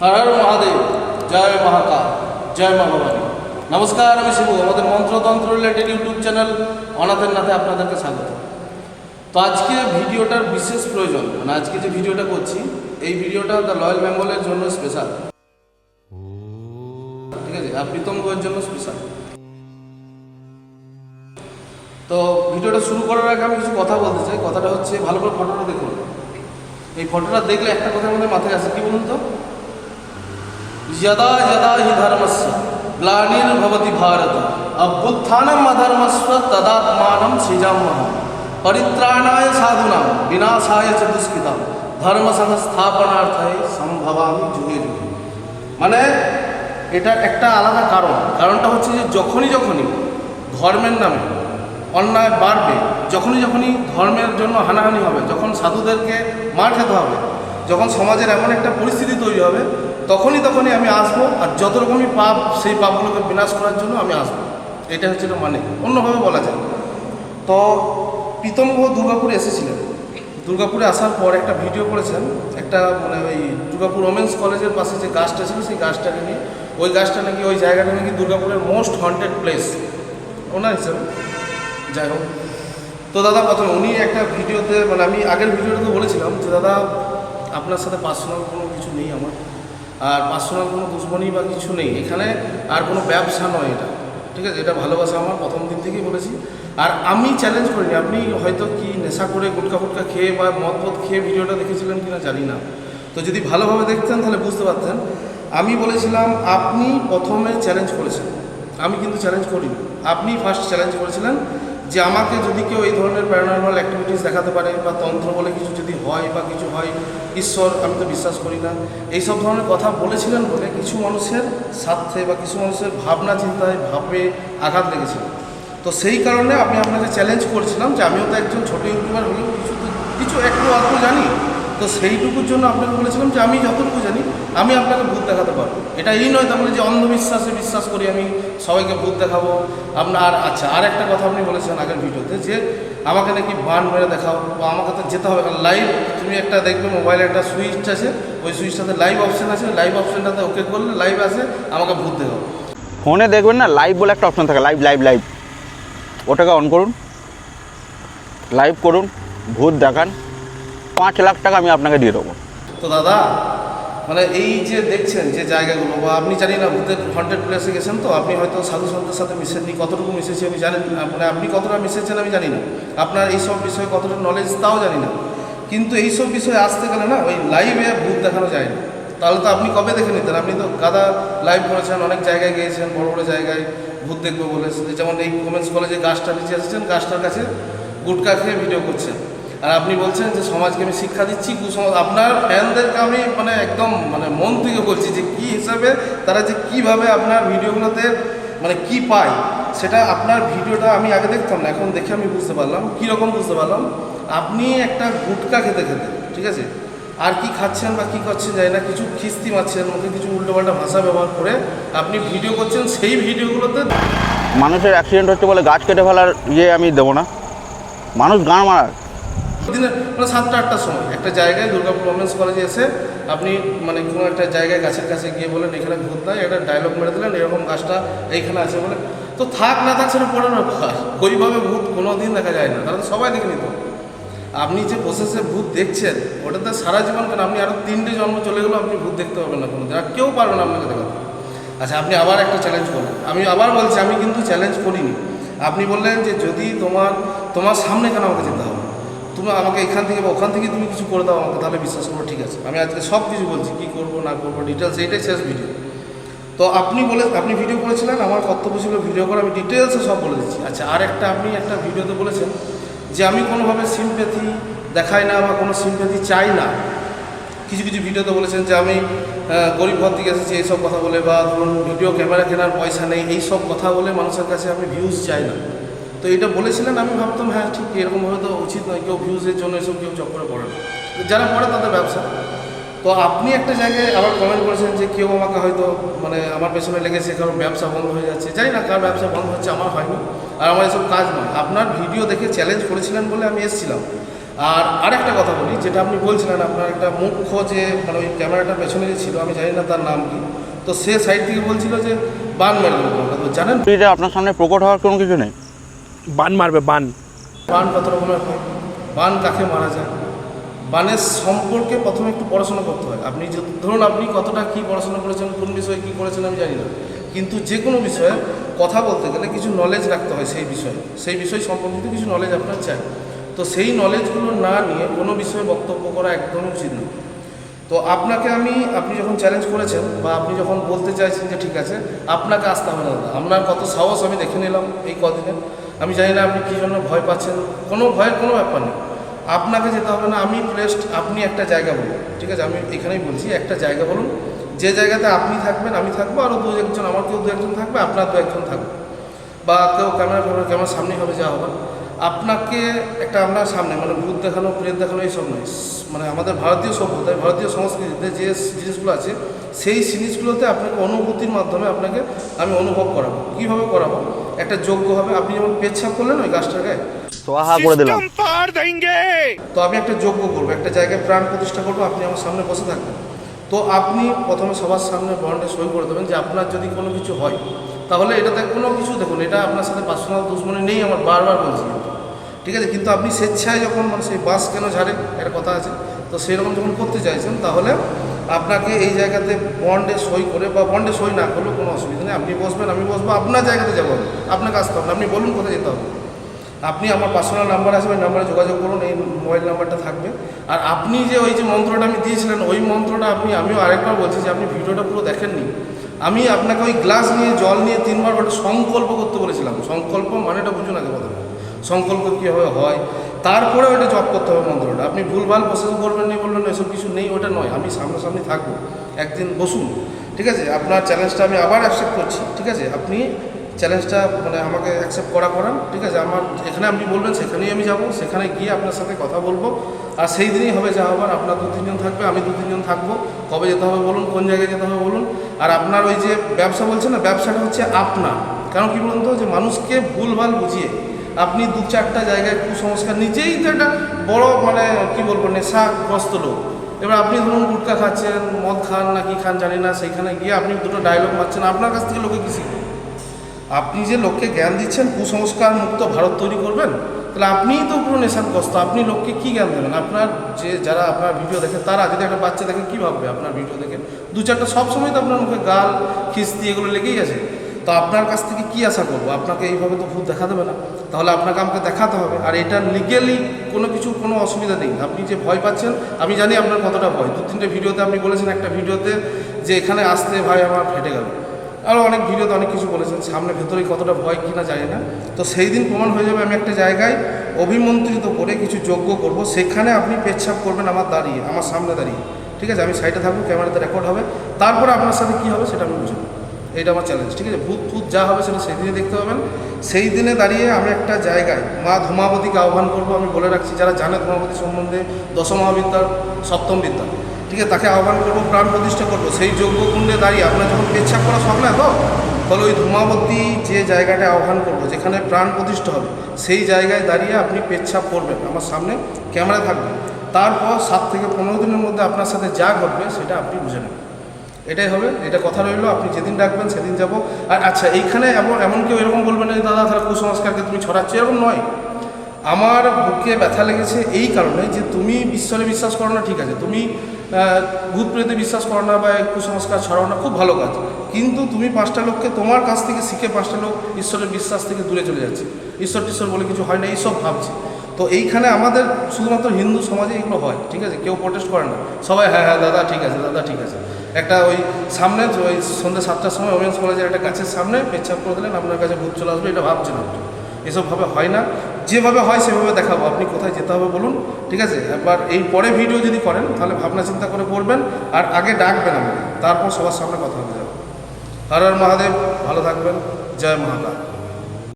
হর মহাদেব, জয় মহাকাল, জয় মা ভবানী। নমস্কার, আমি শিবু, আমাদের মন্ত্রতন্ত্র রিলেটেড ইউটিউব চ্যানেল অনাথের নাথে আপনাদেরকে স্বাগত। তো আজকে ভিডিওটার বিশেষ প্রয়োজন মানে আজকে যে ভিডিওটা করছি, এই ভিডিওটা দ্য রয়্যাল বেঙ্গলের জন্য স্পেশাল ঠিক আছে, আর প্রীতম গোয়ের জন্য স্পেশাল তো ভিডিওটা শুরু করার আগে আমি কিছু কথা বলতে চাই। কথাটা হচ্ছে, ভালো করে ফটোটা দেখুন। এই ফটোটা দেখলে একটা কথা আমাদের মাথায় আসে, কি বলুন তো? यदा यदा हि धर्मस्य ग्लानिर्भवति भारत अभ्युत्थानम् अधर्मस्व तदात्मानं सृजामः परित्राणाय साधूनां विनाशाय च दुष्कृतां ধর্ম সংস্থাপনার্থায় সম্ভবামি যুগে যুগে মানে এটা একটা আলাদা কারণ কারণটা হচ্ছে যে যখনই যখনই ধর্মের নামে অন্যায় বাড়বে যখনই যখনই ধর্মের জন্য হানাহানি হবে যখন সাধুদেরকে মার খেতে হবে যখন সমাজের এমন একটা পরিস্থিতি তৈরি হবে তখনই তখনই আমি আসব আর যত রকমই পাপ, সেই পাপগুলোকে বিনাশ করার জন্য আমি আসব। এটা হচ্ছে এটার মানে। অন্যভাবে বলা যায় তো প্রীতম দুর্গাপুরে এসেছিলেন। দুর্গাপুরে আসার পর একটা ভিডিও করেছেন। একটা মানে ওই দুর্গাপুর ওমেন্স কলেজের পাশে যে গাছটা ছিল, সেই গাছটাকে নিয়ে। ওই গাছটা নাকি ওই জায়গাটা নাকি দুর্গাপুরের মোস্ট হন্টেড প্লেস। ওনার হিসাবে। যাই হোক। তো দাদা, প্রথমে উনি একটা ভিডিওতে মানে আমি আগের ভিডিওটাতে বলেছিলাম যে, দাদা, আপনার সাথে পার্সোনাল কোনো কিছু নেই আমার। আর পার্সোনাল কোনো দুশ্মনী বা কিছু নেই। এখানে আর কোনো ব্যবসা নয় এটা। ঠিক আছে? এটা ভালোবাসা আমার, প্রথম দিন থেকেই বলেছি। আর আমি চ্যালেঞ্জ করিনি। আপনি হয়তো কি নেশা করে গুটকা ফুটকা খেয়ে বা মদ পদ খেয়ে ভিডিওটা দেখেছিলেন কিনা জানি না। তো যদি ভালোভাবে দেখতেন তাহলে বুঝতে পারতেন। আমি বলেছিলাম, আপনি প্রথমে চ্যালেঞ্জ করেছেন। আমি কিন্তু চ্যালেঞ্জ করিনি। আপনি ফার্স্ট চ্যালেঞ্জ করেছিলেন। যে আমাকে যদি কেউ এই ধরনের প্যারানর্মাল অ্যাক্টিভিটিস দেখাতে পারে বা তন্ত্র বলে কিছু যদি হয় বা কিছু হয়, ঈশ্বর, আমি তো বিশ্বাস করি না। এই সব ধরনের কথা বলেছিলেন বলে কিছু মানুষের স্বার্থে বা কিছু মানুষের ভাবনা চিন্তায় ভাবে আঘাত লেগেছিল। তো সেই কারণে আমি আপনাকে চ্যালেঞ্জ করছিলাম যে আমিও তো একজন ছোটো ইউটিউবার হলেও কিছু কিছু একটু অল্প জানি। তো সেইটুকুর জন্য আপনাকে বলেছিলাম যে আমি যতটুকু জানি, আমি আপনাকে ভূত দেখাতে পারব। এটা এই নয় তাহলে যে অন্ধবিশ্বাসে বিশ্বাস করি আমি, সবাইকে ভূত দেখাবো। আপনার আচ্ছা আর একটা কথা আপনি বলেছেন আগের ভিডিওতে যে আমাকে নাকি বান মেরে দেখাও, বা আমাকে তো যেতে হবে, কারণ লাইভ তুমি একটা দেখবে মোবাইলে একটা সুইচ আছে, ওই সুইচটাতে লাইভ অপশান আছে লাইভ অপশানটাতে ওকে করলে লাইভ আসে আমাকে ভূত দেখাও। ফোনে দেখবেন না লাইভ বলে একটা অপশন থাকে লাইভ লাইভ লাইভ ওটাকে অন করুন লাইভ করুন, ভূত দেখান। পাঁচ লাখ টাকা আমি আপনাকে দিয়ে দেবো। তো দাদা মানে এই যে দেখছেন যে জায়গাগুলো, বা আপনি জানি না ভূতের হন্টেড প্লেসে গেছেন তো, আপনি হয়তো সাধু সন্তের সাথে মিশেননি, কতটুকু মিশেছি আমি জানি না মানে আপনি কতটা মিশেছেন আমি জানি না। আপনার এই সব বিষয়ে কতটা নলেজ তাও জানি না। কিন্তু এই সব বিষয়ে আসতে গেলে না, ওই লাইভে ভূত দেখানো যায় না। তাহলে তো আপনি কবে দেখে নিতেন? আপনি তো গাদা লাইভ করেছেন, অনেক জায়গায় গিয়েছেন, বড় বড় জায়গায় ভূত দেখবে বলে। যেমন এই ওমেন্স কলেজে গাছটা নিচে এসেছেন, গাছটার কাছে গুটকা খেয়ে ভিডিও করছেন। আর আপনি বলছেন যে সমাজকে আমি শিক্ষা দিচ্ছি, কুসমাজ, আপনার ফ্যানদেরকে আমি মানে একদম মানে মন থেকে বলছি যে কী হিসাবে তারা যে কীভাবে আপনার ভিডিওগুলোতে মানে কি পায়, সেটা আপনার ভিডিওটা আমি আগে দেখতাম না, এখন দেখে আমি বুঝতে পারলাম। কীরকম বুঝতে পারলাম? আপনি একটা গুটকা খেতে খেতে, ঠিক আছে? আর কি খাচ্ছেন বা কী করছেন জানি না, কিছু খিস্তি মারছেন, মুখে কিছু উল্টোপাল্টা ভাষা ব্যবহার করে আপনি ভিডিও করছেন, সেই ভিডিওগুলোতে মানুষের অ্যাক্সিডেন্ট হচ্ছে বলে গাছ কেটে ফেলার ইয়ে আমি দেবো না। মানুষ গান মারার। দিনের মানে সাতটা, আটটার সময়। একটা জায়গায় দুর্গাপুর ওমেন্স কলেজে এসে আপনি মানে কোনো একটা জায়গায় গাছের কাছে গিয়ে বলেন, এখানে ভূত নাই একটা ডায়লগ মেরে দিলেন, এরকম গাছটা এইখানে আছে বলে। তো থাক না থাক, সেটা পড়ে ব্যাপার। ওইভাবে ভূত কোনো দিন দেখা যায় না তো সবাই দেখে নিত। আপনি যে প্রসেসে ভূত দেখছেন ওটাতে সারা জীবন কেন? আপনি আরও তিনটে জন্ম চলে গেলেও আপনি ভূত দেখতে পাবেন না কোনো দিন আর কেউ পারবে না আপনাকে দেখাতে। আচ্ছা আপনি আবার একটা চ্যালেঞ্জ করলেন আমি আবার বলছি, আমি কিন্তু চ্যালেঞ্জ করিনি। আপনি বললেন যে যদি তোমার তোমার সামনে কেন আমাকে যেতে তুমি আমাকে এখান থেকে বা ওখান থেকে তুমি কিছু করে দাও আমাকে, তাহলে বিশ্বাস করো ঠিক আছে। আমি আজকে সব কিছু বলছি, কী করব, না করব ডিটেলস এইটাই শেষ ভিডিও তো আপনি বলে, আপনি ভিডিও করেছিলেন, আমার কর্তব্য ছিল ভিডিও করে, আমি ডিটেলসে সব বলে দিচ্ছি। আচ্ছা আর একটা আপনি একটা ভিডিওতে বলেছেন যে আমি কোনোভাবে সিম্প্যাথি দেখাই না বা কোনো সিম্প্যাথি চাই না। কিছু কিছু ভিডিওতে বলেছেন যে আমি গরিব ঘর থেকে এসেছি, এইসব কথা বলে বা ধরুন ভিডিও ক্যামেরা কেনার পয়সা নেই এই সব কথা বলে মানুষের কাছে আমি ভিউজ চাই না। তো এটা বলেছিলেন, আমি ভাবতাম হ্যাঁ ঠিক, এরকম হয়তো উচিত নয়, কেউ ভিউজের জন্য এসব কেউ চক্করে পড়ে যারা পড়ে তাদের ব্যবসা। তো আপনি একটা জায়গায় আবার কমেন্ট করেছেন যে কেউ আমাকে হয়তো মানে আমার পেছনে লেগেছে, কারণ ব্যবসা বন্ধ হয়ে যাচ্ছে। জানি না কার ব্যবসা বন্ধ হচ্ছে, আমার হয়নি, আর আমার এসব কাজ নয়। আপনার ভিডিও দেখে চ্যালেঞ্জ করেছিলেন বলে আমি এসেছিলাম। আর আরেকটা কথা বলি, যেটা আপনি বলছিলেন, আপনার একটা মুখ্য যে মানে ওই ক্যামেরাটার পেছনে যে ছিল, আমি জানি না তার নাম কি। তো সে সাইড থেকে বলছিল যে, বান মেরে দেবো। জানেন? আপনার সামনে প্রকট হওয়ার কোনো কিছু নেই। বান মারবে, বান। বান কত রকমের হয়, বান কাকে মারা যায়? বানের সম্পর্কে প্রথমে একটু পড়াশোনা করতে হয়। আপনি যে ধরুন আপনি কতটা কী পড়াশোনা করেছেন, কোন বিষয়ে কী করেছেন আমি জানি না। কিন্তু যে কোনো বিষয়ে কথা বলতে গেলে কিছু নলেজ রাখতে হয় সেই বিষয়ে। সেই বিষয় সম্পর্কিত কিছু নলেজ আপনার চাই। তো সেই নলেজগুলো না নিয়ে কোনো বিষয়ে বক্তব্য করা একদমই উচিত নয়। তো আপনাকে আমি আপনি যখন চ্যালেঞ্জ করেছেন বা আপনি যখন বলতে চাইছেন যে ঠিক আছে, আপনাকে আসতে হবে না। আপনার কত সাহস আমি দেখে নিলাম এই কদিনে। আমি জানি না আপনি কী জন্য ভয় পাচ্ছেন। কোনো ভয়ের কোনো ব্যাপার নেই। আপনাকে যেতে হবে না, আমি প্লেসড আপনি একটা জায়গা বলুন। ঠিক আছে, আমি এখানেই বলছি, একটা জায়গা বলুন। যে জায়গাতে আপনি থাকবেন, আমি থাকব, আরও দু একজন, আমার কেউ দু একজন থাকবে, আপনার দু একজন থাকবে। বা কেউ ক্যামেরা ফ্যামেরা ক্যামেরার সামনেই হবে, যা হবে। আপনাকে একটা আপনার সামনে মানে ভূত দেখানো প্রেত দেখানো এইসব নয়। মানে আমাদের ভারতীয় সভ্যতায় ভারতীয় সংস্কৃতিতে যে জিনিসগুলো আছে সেই জিনিসগুলোতে আপনাকে অনুভূতির মাধ্যমে আপনাকে আমি অনুভব করাবো। কীভাবে করাবো? একটা যোগ্য হবে আপনি যেমন পেচ্ছাপ করলেন ওই গাছটার গায়ে? করে দিলাম। তো আমি একটা যোগ্য করব একটা জায়গায় প্রাণ প্রতিষ্ঠা করব আপনি আমার সামনে বসে থাকবেন। তো আপনি প্রথমে সবার সামনে বন্ডে সই করে দেবেন যে আপনার যদি কোনো কিছু হয় তাহলে এটাতে কোনো কিছু দেখুন, এটা আপনার সাথে পার্সোনাল দুশ্মনী নেই, আমার বারবার বলছি। ঠিক আছে, কিন্তু আপনি স্বেচ্ছায় যখন মানে সেই বাস কেন ঝাড়ে একটা কথা আছে। তো সেরকম যখন করতে চাইছেন, তাহলে আপনাকে এই জায়গাতে বন্ডে সই করে বা বন্ডে সই না করলেও কোনো অসুবিধা নেই। আপনি বসবেন, আমি বসবো, আপনার জায়গাতে যাব আপনাকে আসতে হবে আপনি বলুন কোথায় যেতে হবে। আপনি আমার পার্সোনাল নাম্বার ওই নাম্বারে যোগাযোগ করুন, এই মোবাইল নাম্বারটা থাকবে। আর আপনি যে ওই যে মন্ত্রটা আমি দিয়েছিলেন, ওই মন্ত্রটা আপনি, আমিও আরেকবার বলছি যে আপনি ভিডিওটা পুরো দেখেননি। আপনাকে ওই গ্লাস নিয়ে, জল নিয়ে তিনবার ওটা সংকল্প করতে বলেছিলাম। সংকল্প মানেটা বুঝুন আগে কথা। সংকল্প কীভাবে হয়? তারপরে ওটা জপ করতে হবে মন্ত্রটা আপনি ভুলভাল প্রসেস করবেন নি বললেন, এসব কিছু নেই, ওটা নয়। আমি সামনাসামনি থাকব। একদিন বসুন। ঠিক আছে? আপনার চ্যালেঞ্জটা আমি আবার অ্যাকসেপ্ট করছি। ঠিক আছে? আপনি চ্যালেঞ্জটা মানে আমাকে অ্যাকসেপ্ট করা করান। ঠিক আছে? আমার এখানে আপনি বলবেন, সেখানেই আমি যাব। সেখানে গিয়ে আপনার সাথে কথা বলব। আর সেই দিনই হবে যা হবার। আপনার দু তিনজন থাকবে, আমি দু তিনজন থাকব। কবে যেতে হবে বলুন? কোন জায়গায় যেতে হবে বলুন? আর আপনার ওই যে ব্যবসা বলছেন না, ব্যবসাটা হচ্ছে আপনার কারণ কী বলুন তো, যে মানুষকে ভুলভাল বুঝিয়ে আপনি দু চারটা জায়গায় কুসংস্কার, নিজেই তো একটা বড় মানে কি বলব, নেশাগ্রস্ত লোক। এবার আপনি ধরুন গুটকা খাচ্ছেন, মদ খান না কি খান জানি না, সেইখানে গিয়ে আপনি দুটো ডায়লগ মারছেন, আপনার কাছ থেকে লোকে কি শিখবে? আপনি যে লোককে জ্ঞান দিচ্ছেন কুসংস্কার মুক্ত ভারত তৈরি করবেন তাহলে আপনিই তো পুরো নেশাগ্রস্ত, আপনি লোককে কী জ্ঞান দেবেন? আপনার যে যারা আপনার ভিডিও দেখে, তারা যদি একটা বাচ্চা দেখে, কী ভাববে আপনার ভিডিও দেখে? দু চারটা সবসময় তো আপনার মুখে গাল, খিস্তি এগুলো লেগেই আছে। তো আপনার কাছ থেকে কি আশা করব? আপনাকে এইভাবে তো ভূত দেখা দেবে না। তাহলে আপনাকে আমাকে দেখাতে হবে। আর এটা লিগেলি কোনো কিছু, কোনো অসুবিধা নেই। আপনি যে ভয় পাচ্ছেন, আমি জানি আপনার কতটা ভয়। দু তিনটে ভিডিওতে আপনি বলেছেন, একটা ভিডিওতে যে এখানে আসতে ভাই আমার ফেটে গেল। আরও অনেক ভিডিওতে অনেক কিছু বলেছেন, সামনে, ভেতরে কতটা ভয় কিনা জানি না। তো সেই দিন প্রমাণ হয়ে যাবে আমি একটা জায়গায় অভিমন্ত্রিত করে কিছু যোগ্য করব, সেখানে আপনি পেচ্ছাপ করবেন আমার দাঁড়িয়ে, আমার সামনে দাঁড়িয়ে। ঠিক আছে? আমি সাইডে থাকব ক্যামেরাতে রেকর্ড হবে। তারপরে আপনার সাথে কী হবে সেটা আমি বুঝব। এইটা আমার চ্যালেঞ্জ ঠিক আছে? ভূত ভূত যা হবে সেটা সেই দিনে দেখতে পাবেন। সেই দিনে দাঁড়িয়ে আমি একটা জায়গায় মা ধূমাবতীকে আহ্বান করব, আমি বলে রাখছি, যারা জানে ধূমাবতী সম্বন্ধে, দশমহাবিদ্যার সপ্তম বিদ্যা। ঠিক আছে, তাকে আহ্বান করব, প্রাণ প্রতিষ্ঠা করব। সেই যোগ্য কুণ্ডে দাঁড়িয়ে আপনার যখন পেচ্ছাপ করা সব না, তো? তাহলে ওই ধূমাবতী যে জায়গাটায় আহ্বান করব, যেখানে প্রাণ প্রতিষ্ঠা হবে, সেই জায়গায় দাঁড়িয়ে আপনি পেচ্ছাপ করবেন। আমার সামনে ক্যামেরা থাকবে। তারপর সাত থেকে পনেরো দিনের মধ্যে আপনার সাথে যা ঘটবে, সেটা আপনি বুঝে নেবেন। এটাই হবে, এটা কথা রইল, আপনি যেদিন ডাকবেন সেদিন যাব। আর আচ্ছা এইখানে এমন এমন কেউ এরকম বলবেন না দাদা, তাহলে কুসংস্কারকে তুমি ছড়াচ্ছ? এরকম নয়। আমার বুকে ব্যথা লেগেছে এই কারণে যে, তুমি ঈশ্বরে বিশ্বাস করো না, ঠিক আছে। তুমি আহ, ভূত প্রেতে বিশ্বাস করো না বা কুসংস্কার ছড়াও না খুব ভালো কাজ। কিন্তু তুমি পাঁচটা লোককে তোমার কাছ থেকে শিখে পাঁচটা লোক ঈশ্বরের বিশ্বাস থেকে দূরে চলে যাচ্ছে। ঈশ্বর টিশ্বর বলে কিছু হয় না এইসব ভাবছে। তো এইখানে আমাদের শুধুমাত্র হিন্দু সমাজে এগুলো হয় ঠিক আছে? কেউ প্রোটেস্ট করে না। সবাই হ্যাঁ হ্যাঁ দাদা ঠিক আছে দাদা ঠিক আছে। একটা ওই সামনে ওই সন্ধ্যে সাতটার সময় ওমেন্স কলেজের একটা গাছের সামনে পেচ্ছাপ করে দিলেন আপনার কাছে ভূত চলে আসবে এটা ভাবছেন এসবভাবে হয় না। যেভাবে হয় সেভাবে দেখাবো। আপনি কোথায় যেতে হবে বলুন, ঠিক আছে? এবার এই পরে ভিডিও যদি করেন, তাহলে ভাবনা চিন্তা করে করবেন, আর আগে ডাকবেন আমাকে, তারপর সবার সামনে কথা বলে যাবে হর হর মহাদেব, ভালো থাকবেন। জয় মহাকাল।